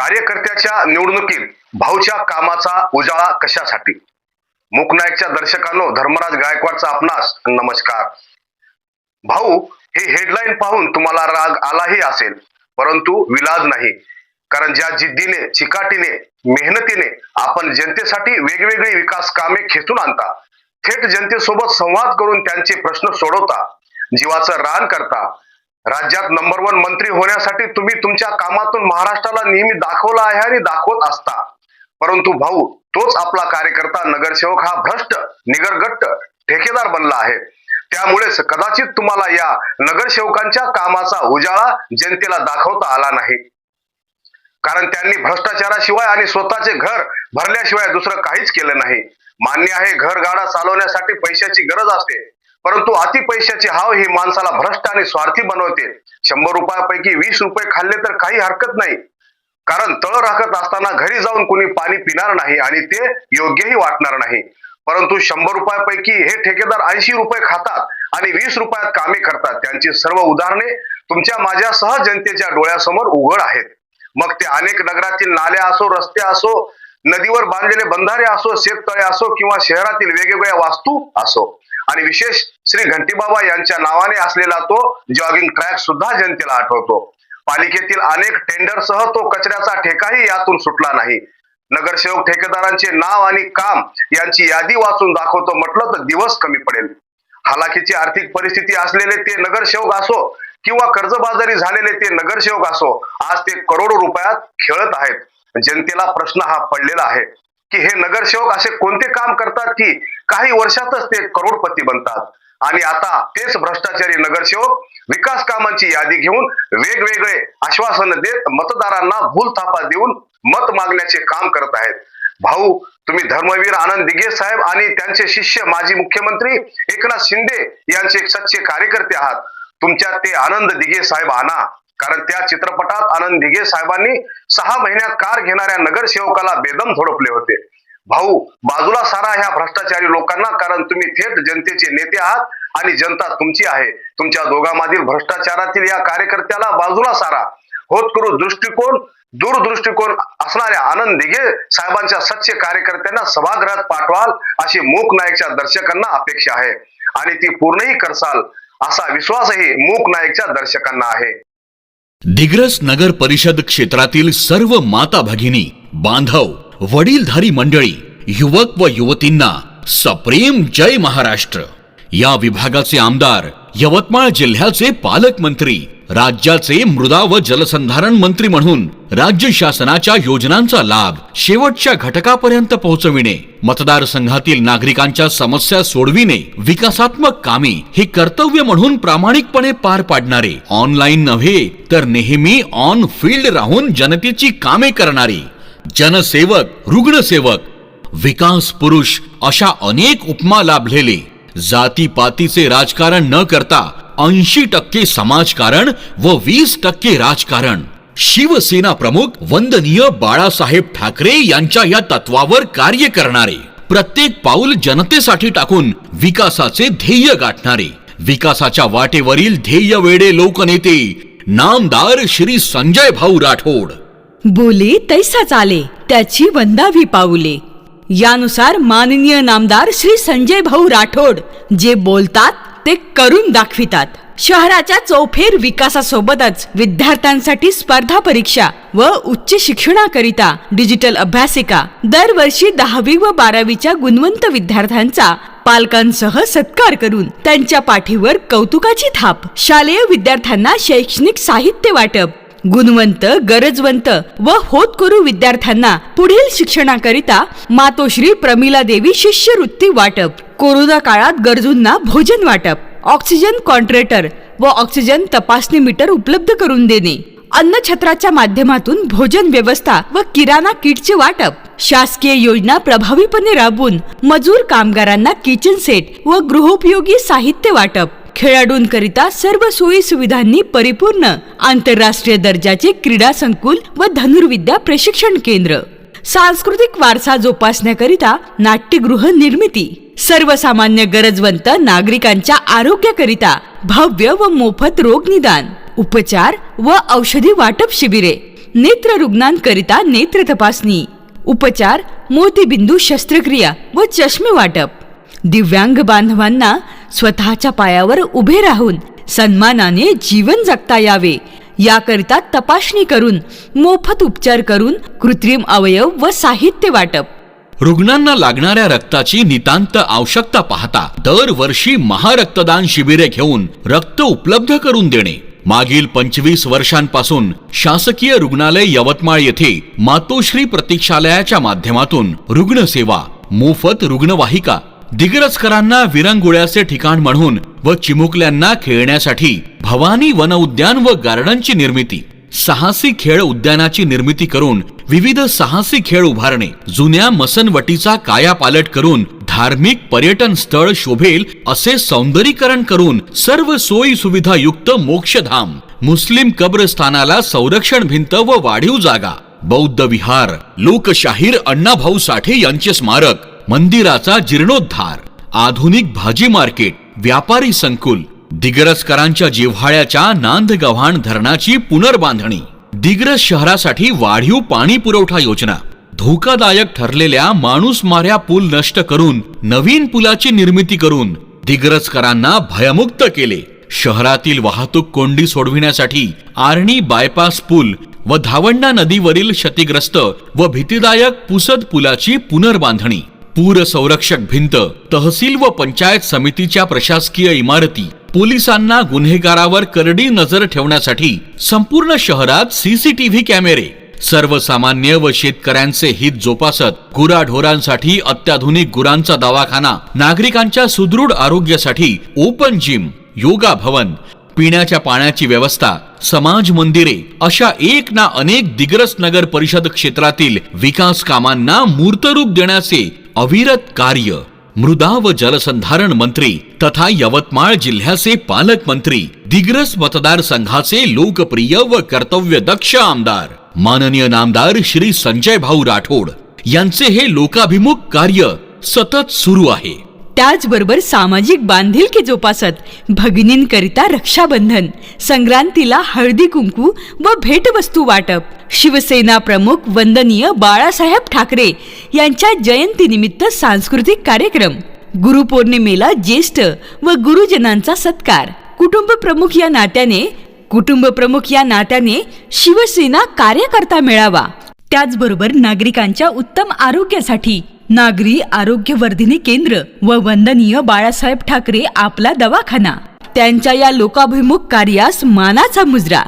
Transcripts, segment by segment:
कार्यकर्त्याच्या निवडणुकीत भाऊच्या कामाचा उजाळा कशासाठी? मुकनायकच्या दर्शकांनो धर्मराज गायकवाडचा आपणास नमस्कार. भाऊ हे हेडलाईन पाहून तुम्हाला राग आलाही असेल परंतु विलाज नाही. कारण ज्या जिद्दीने चिकाटीने मेहनतीने आपण जनतेसाठी वेगवेगळी विकास कामे खेचून आणता थेट जनतेसोबत संवाद करून त्यांचे प्रश्न सोडवता जीवाचं रान करता राज्यात नंबर वन मंत्री होण्यासाठी तुम्ही तुमच्या कामातून महाराष्ट्राला नेहमी दाखवला आहे आणि दाखवत असता. परंतु भाऊ तोच आपला कार्यकर्ता नगरसेवक हा भ्रष्ट निगरगट्ट ठेकेदार बनला आहे. त्यामुळेच कदाचित तुम्हाला या नगरसेवकांच्या कामाचा उजाळा जनतेला दाखवता आला नाही. कारण त्यांनी भ्रष्टाचाराशिवाय आणि स्वतःचे घर भरल्याशिवाय दुसरं काहीच केलं नाही. मान्य आहे घर गाडा चालवण्यासाठी पैशाची गरज असते. परंतु अति पैशाची हाव हे माणसाला भ्रष्ट आणि स्वार्थी बनवते. शंभर रुपयापैकी वीस रुपये खाल्ले तर काही हरकत नाही. कारण तळ राखत असताना घरी जाऊन कुणी पाणी पिणार नाही आणि ते योग्यही वाटणार नाही. परंतु शंभर रुपयापैकी हे ठेकेदार ऐंशी रुपये खातात आणि वीस रुपयात कामे करतात. त्यांची सर्व उदाहरणे तुमच्या माझ्यासह जनतेच्या डोळ्यासमोर उघड आहेत. मग ते अनेक नगरातील नाल्या असो रस्ते असो नदीवर बांधलेले बंधारे असो शेततळे असो किंवा शहरातील वेगवेगळ्या वास्तू असो. आणि विशेष श्री घंटीबाबा यांच्या नावाने असलेला तो जॉगिंग ट्रॅक सुद्धा जनतेला आठवतो. पालिकेतील अनेक टेंडरसह तो कचऱ्याचा ठेकाही यातून सुटला नाही. नगरसेवक ठेकेदारांचे नाव आणि काम यांची यादी वाचून दाखवतो म्हटलं तर दिवस कमी पडेल. हालाकीची आर्थिक परिस्थिती असलेले ते नगरसेवक असो किंवा कर्जबाजारी झालेले ते नगरसेवक असो आज ते करोडो रुपयात खेळत आहेत. जनतेला प्रश्न हा पडलेला आहे. की हे नगरसेवक असे कोणते काम करतात की काही वर्षातच ते करोडपती बनतात? आणि आता तेच भ्रष्टाचारी नगरसेवक विकास कामांची यादी घेऊन वेगवेगळे आश्वासन देत मतदारांना भूलथापा देऊन मत मागण्याचे काम करत आहेत. भाऊ तुम्ही धर्मवीर आनंद दिगे साहेब आणि त्यांचे शिष्य माजी मुख्यमंत्री एकनाथ शिंदे यांचे एक सच्चे कार्यकर्ते आहात. तुमच्यात ते आनंद दिगे साहेब आणा. कारण त्या चित्रपटात आनंद दिघे साहेबांनी सहा महिन्यात कार घेणाऱ्या नगरसेवकाला बेदम झोडपले होते. भाऊ बाजूला सारा ह्या भ्रष्टाचारी लोकांना कारण तुम्ही थेट जनतेचे नेते आहात आणि जनता तुमची आहे. तुमच्या दोघांमधील भ्रष्टाचारातील या कार्यकर्त्याला बाजूला सारा. होत करू दृष्टिकोन दूरदृष्टिकोन असणाऱ्या आनंद दिघे साहेबांच्या सच्चे कार्यकर्त्यांना सभागृहात पाठवाल अशी मूक नायकच्या दर्शकांना अपेक्षा आहे. आणि ती पूर्णही करसाल असा विश्वासही मूक नायकच्या दर्शकांना आहे. दिग्रस नगर परिषद क्षेत्रातील सर्व माता भगिनी बांधव वडीलधारी मंडळी युवक व युवतींना सप्रेम जय महाराष्ट्र. या विभागाचे आमदार यवतमाळ जिल्ह्याचे पालकमंत्री राज्याचे मृदा व जलसंधारण मंत्री म्हणून राज्य शासनाच्या योजनांचा लाभ शेवटच्या घटकापर्यंत पोहोचविणे मतदारसंघातील नागरिकांच्या समस्या सोडविणे विकासात्मक कामे हे कर्तव्य म्हणून प्रामाणिकपणे पार पाडणारे. ऑनलाईन नव्हे तर नेहमी ऑन फील्ड राहून जनतेची कामे करणारे. जनसेवक रुग्णसेवक विकास पुरुष अशा अनेक उपमा लाभलेले. जातीपातीचे राजकारण न करता ऐंशी टक्के समाजकारण व वीस टक्के राजकारण. शिवसेना प्रमुख वंदनीय बाळासाहेब ठाकरे यांच्या या तत्वावर कार्य करणारे. प्रत्येक पाऊल जनतेसाठी टाकून विकासाचे ध्येय गाठणारे. विकासाच्या वाटेवरील ध्येय वेडे लोकनेते. नामदार श्री संजय भाऊ राठोड. बोले तैसा चाले त्याची वंदावी पाऊले. यानुसार माननीय नामदार श्री संजय भाऊ राठोड जे बोलतात ते करून दाखवितात. शहराच्या चौफेर विकासासोबतच विद्यार्थ्यांसाठी स्पर्धा परीक्षा व उच्च शिक्षणाकरिता डिजिटल अभ्यासिका दरवर्षी दहावी व बारावीच्या गुणवंत विद्यार्थ्यांचा पालकांसह सत्कार करून त्यांच्या पाठीवर कौतुकाची थाप. शालेय विद्यार्थ्यांना शैक्षणिक साहित्य वाटप गुणवंत गरजवंत व होतकरू विद्यार्थ्यांना पुढील शिक्षणाकरिता मातोश्री प्रमिला देवी शिष्यवृत्ती वाटप. कोरोना काळात गरजूंना भोजन वाटप ऑक्सिजन कॉन्ट्रेटर व ऑक्सिजन तपासणी मीटर उपलब्ध करून देणे. अन्नछत्राच्या माध्यमातून भोजन व्यवस्था व किराणा किटचे वाटप. शासकीय योजना प्रभावीपणे राबवून मजूर कामगारांना किचन सेट व गृहोपयोगी साहित्य वाटप. खेळाडूंकरिता सर्व सोयी सुविधांनी परिपूर्ण आंतरराष्ट्रीय दर्जाचे क्रीडा संकुल व धनुर्विद्या प्रशिक्षण केंद्र. सांस्कृतिक वारसा जोपासण्याकरिता नाट्यगृह निर्मिती. सर्वसामान्य गरजवंत नागरिकांच्या आरोग्याकरिता भव्य व मोफत रोग निदान उपचार व औषधी वाटप शिबिरे नेत्र रुग्णांकरिता नेत्र तपासणी उपचार मोतीबिंदू शस्त्रक्रिया व चष्मे वाटप. दिव्यांग बांधवांना स्वतःच्या पायावर उभे राहून सन्मानाने जीवन जगता यावे याकरिता तपासणी करून मोफत उपचार करून कृत्रिम अवयव व साहित्य वाटप. रुग्णांना लागणाऱ्या रक्ताची नितांत आवश्यकता पाहता दरवर्षी महारक्तदान शिबिरे घेऊन रक्त उपलब्ध करून देणे. मागील पंचवीस वर्षांपासून शासकीय रुग्णालय यवतमाळ येथे मातोश्री प्रतीक्षालयाच्या माध्यमातून रुग्णसेवा मोफत रुग्णवाहिका दिग्रजकरांना विरंगुळ्याचे ठिकाण म्हणून व चिमुकल्यांना खेळण्यासाठी भवानी वन उद्यान व गार्डनची निर्मिती साहसी खेळ उद्यानाची निर्मिती करून विविध साहसी खेळ उभारणे जुन्या मसनवटीचा कायापालट करून धार्मिक पर्यटन स्थळ शोभेल असे सौंदर्यीकरण करून सर्व सोयी सुविधा युक्त मोक्षधाम मुस्लिम कब्रस्थानाला संरक्षण भिंत व वाढीव जागा बौद्ध विहार लोकशाहीर अण्णाभाऊ साठे यांचे स्मारक मंदिराचा जीर्णोद्धार आधुनिक भाजी मार्केट व्यापारी संकुल दिग्रजकरांच्या जिव्हाळ्याच्या नांदगव्हाण धरणाची पुनर्बांधणी. दिग्रज शहरासाठी वाढीव पाणी पुरवठा योजना. धोकादायक ठरलेल्या माणूस माऱ्या पूल नष्ट करून नवीन पुलाची निर्मिती करून दिग्रजकरांना भयमुक्त केले. शहरातील वाहतूक कोंडी सोडविण्यासाठी आर्णी बायपास पूल व धावंडा नदीवरील क्षतिग्रस्त व भीतीदायक पुसद पुलाची पुनर्बांधणी. पूर संरक्षक भिंत तहसील व पंचायत समितीच्या प्रशासकीय इमारती पोलिसांना गुन्हेगारावर करडी नजर ठेवण्यासाठी संपूर्ण शहरात सीसीटीव्ही कॅमेरे. सर्वसामान्य व शेतकऱ्यांचे हित जोपासत गुराढोरांसाठी अत्याधुनिक गुरांचा दवाखाना नागरिकांच्या सुदृढ आरोग्यासाठी ओपन जिम योगा भवन पिण्याच्या पाण्याची व्यवस्था समाज मंदिरे अशा एक ना अनेक दिग्रस नगर परिषद क्षेत्रातील विकास कामांना मूर्तरूप देण्याचे अविरत कार्य. मृदा व जलसंधारण मंत्री तथा यवतमाळ जिल्ह्याचे पालकमंत्री दिग्रस मतदारसंघाचे लोकप्रिय व कर्तव्यदक्ष आमदार. माननीय नामदार श्री संजय भाऊ राठोड यांचे हे लोकाभिमुख कार्य सतत सुरू आहे. त्याचबरोबर सामाजिक बांधिलकी जोपासत भगिनींकरिता रक्षाबंधन संक्रांतीला हळदी कुंकू व भेटवस्तू वाटप. शिवसेना प्रमुख वंदनीय बाळासाहेब ठाकरे यांच्या जयंतीनिमित्त सांस्कृतिक कार्यक्रम गुरुपौर्णिमेला ज्येष्ठ व गुरुजनांचा सत्कार. कुटुंब प्रमुख या नात्याने कुटुंब प्रमुख या नात्याने शिवसेना कार्यकर्ता मेळावा. त्याचबरोबर नागरिकांच्या उत्तम आरोग्यासाठी नागरी आरोग्यवर्धिनी केंद्र व वंदनीय बाळासाहेब ठाकरे आपला दवाखाना. त्यांच्या या लोकाभिमुख कार्यास मानाचा मुजरा.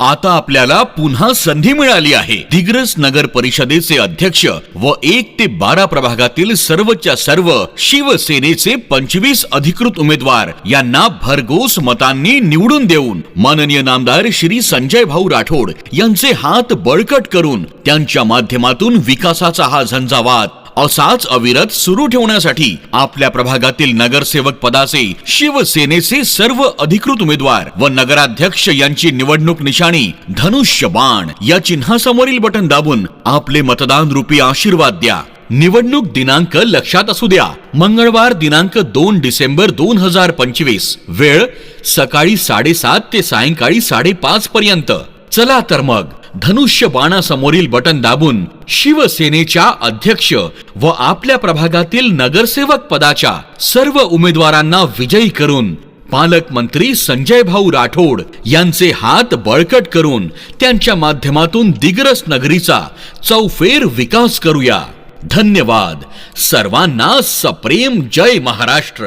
आता आपल्याला पुन्हा संधी मिळाली आहे. दिग्रस नगर परिषदेचे अध्यक्ष व एक ते बारा प्रभागातील सर्वच्या सर्व शिवसेनेचे पंचवीस अधिकृत उमेदवार यांना भरघोस मतांनी निवडून देऊन माननीय नामदार श्री संजय भाऊ राठोड यांचे हात बळकट करून त्यांच्या माध्यमातून विकासाचा हा झंझावात असाच अविरत सुरू ठेवण्यासाठी आपल्या प्रभागातील नगरसेवक पदाचे शिवसेनेचे सर्व अधिकृत उमेदवार व नगराध्यक्ष यांची निवडणूक निशाणी धनुष्य बाण या चिन्हासमोरील बटन दाबून आपले मतदान रूपी आशीर्वाद द्या. निवडणूक दिनांक लक्षात असू द्या. मंगळवार दिनांक दोन डिसेंबर दोन हजार पंचवीस. वेळ सकाळी साडेसात ते सायंकाळी साडेपाच पर्यंत. चला तर मग. धनुष्य बाणासमोरील बटन दाबून शिवसेनेच्या अध्यक्ष व आपल्या प्रभागातील नगरसेवक पदाच्या सर्व उमेदवारांना विजयी करून पालकमंत्री संजय भाऊ राठोड यांचे हात बळकट करून त्यांच्या माध्यमातून दिग्रस नगरीचा चौफेर विकास करूया. धन्यवाद. सर्वांना सप्रेम जय महाराष्ट्र.